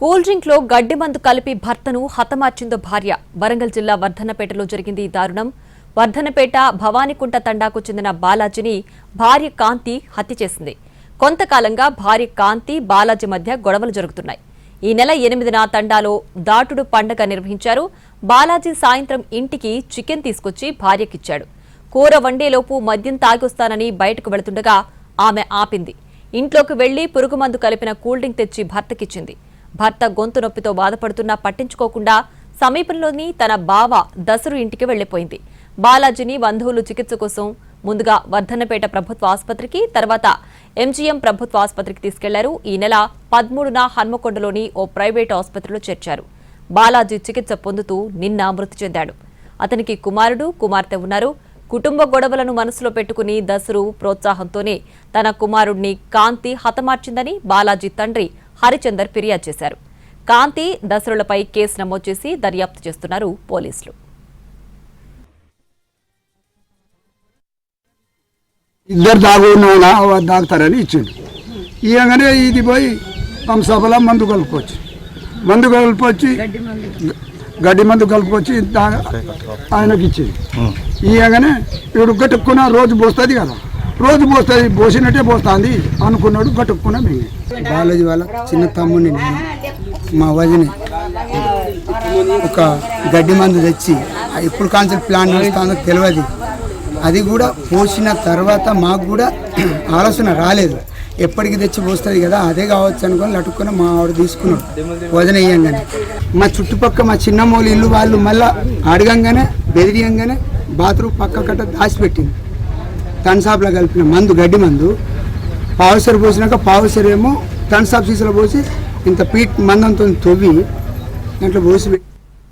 Cool డ్రింక్లో గడ్డి మందు కలిపి భర్తను హతమార్చిందో భార్య. వరంగల్ జిల్లా వర్ధనపేటలో జరిగింది ఈ దారుణం. వర్ధనపేట భవానీకుంట తండాకు చెందిన బాలాజీని భార్య కాంతి హత్య చేసింది. కొంతకాలంగా భార్య కాంతి బాలాజీ మధ్య గొడవలు జరుగుతున్నాయి. ఈ నెల ఎనిమిదిన తండాలో దాటుడు పండగ నిర్వహించారు. బాలాజీ సాయంత్రం ఇంటికి చికెన్ తీసుకొచ్చి భార్యకిచ్చాడు. కూర వండేలోపు మద్యం తాగొస్తానని బయటకు వెళుతుండగా ఆమె ఆపింది. ఇంట్లోకి వెళ్ళి పురుగుమందు కలిపిన కూల్ డ్రింక్ తెచ్చి భర్తకిచ్చింది. భర్త గొంతు నొప్పితో బాధపడుతున్నా పట్టించుకోకుండా సమీపంలోని తన బావ దసరు ఇంటికి వెళ్ళిపోయింది బాలాజీని బంధువులు చికిత్స కోసం ముందుగా వర్ధన్నపేట ప్రభుత్వ ఆసుపత్రికి తర్వాత ఎంజీఎం ప్రభుత్వ ఆసుపత్రికి తీసుకెళ్ళారు. ఈ నెల పదమూడున హన్మకొండలోని ఓ ప్రైవేట్ ఆసుపత్రిలో చేర్చారు. బాలాజీ చికిత్స పొందుతూ నిన్న మృతి చెందాడు. అతనికి కుమారుడు కుమార్తె ఉన్నారు. కుటుంబ గొడవలను మనసులో పెట్టుకుని దసరు ప్రోత్సాహంతోనే తన కుమారుడిని కాంతి హతమార్చిందని బాలాజీ తండ్రి హరిచందర్ ఫిర్యాదు చేశారు. కాంతి దసరులపై కేసు నమోదు చేసి దర్యాప్తు చేస్తున్నారు పోలీసులు. ఇద్దరు తాగు తాగుతారని ఇచ్చిండు. ఇవ్వగానే ఇది పోయి కంసభలో మందు కలుపుకొచ్చి మందు కలుపుకొచ్చి గడ్డి మందు కలుపుకొచ్చి ఆయనకి ఇచ్చింది ఇవ్వగానే ఇప్పుడు గట్టుకున్న రోజు పోస్తుంది కదా. రోజు పోస్తుంది పోసినట్టే పోస్తుంది అనుకున్నాడు గట్టుకున్న మేము. బాలాజీ వాళ్ళ చిన్న తమ్ముడిని నేను మా వదిని ఒక గడ్డి మందు తెచ్చి ఎప్పుడు కాన్సెల్ ప్లాన్ నడుస్తుందో తెలియదు అది కూడా పోసిన తర్వాత మాకు కూడా ఆలోచన రాలేదు. ఎప్పటికి తెచ్చి పోస్తుంది కదా అదే కావచ్చు అనుకొని లట్టుకుని మా ఆవిడ తీసుకున్నాడు వదిన వేయంగానే మా చుట్టుపక్కల మా చిన్నమ్మోళ్ళు ఇల్లు వాళ్ళు మళ్ళీ అడగంగానే బెదిరియంగానే బాత్రూమ్ పక్క కట్ట దాచిపెట్టింది. టన్సాప్లో కలిపిన మందు గడ్డి మందు. పావుసరి పోసినాక పావుసరి ఏమో కన్సాప్ సీసాలో పోసి ఇంత పీట్ మందంతో తవ్వి దాంట్లో పోసి పెట్టి